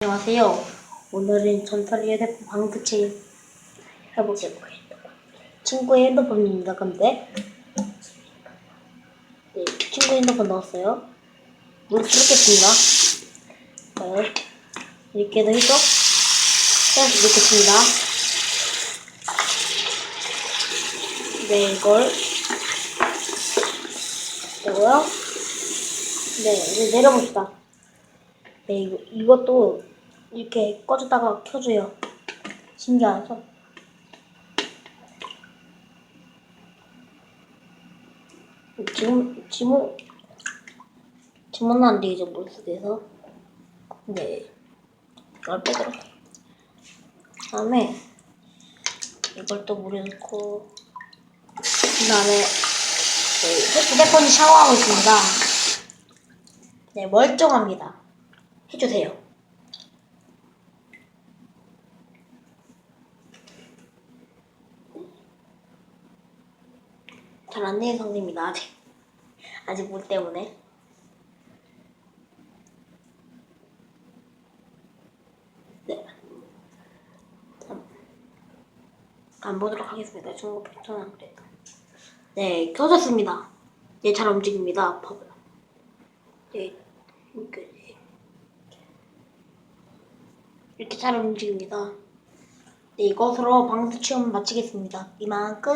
안녕하세요. 오늘은 전설 휴대폰 방부치 해보겠습니다. 친구의 핸드폰입니다. 근데 네, 친구 핸드폰 넣었어요. 물 붓겠습니다. 네, 이렇게 해서 해서 해서 넣겠습니다. 네, 이걸 되고요. 네, 이제 내려봅시다. 네, 이거, 이것도 이렇게 꺼졌다가 켜줘요. 신기하죠? 지금, 지문, 지문 안 되죠, 물속에서. 네. 이걸 빼도록. 그 다음에, 이걸 또 물에 넣고, 그 다음에, 네, 휴대폰이 샤워하고 있습니다. 네, 멀쩡합니다. 해주세요. 잘 안 되는 성입니다 아직. 아직 물 때문에. 네. 안, 안 보도록 하겠습니다. 중국 편안 그래도. 네, 켜졌습니다. 네, 잘 움직입니다. 봐봐요. 네, 이렇게. 이렇게 잘 움직입니다. 네, 이것으로 방수 체험 마치겠습니다. 이만 끝.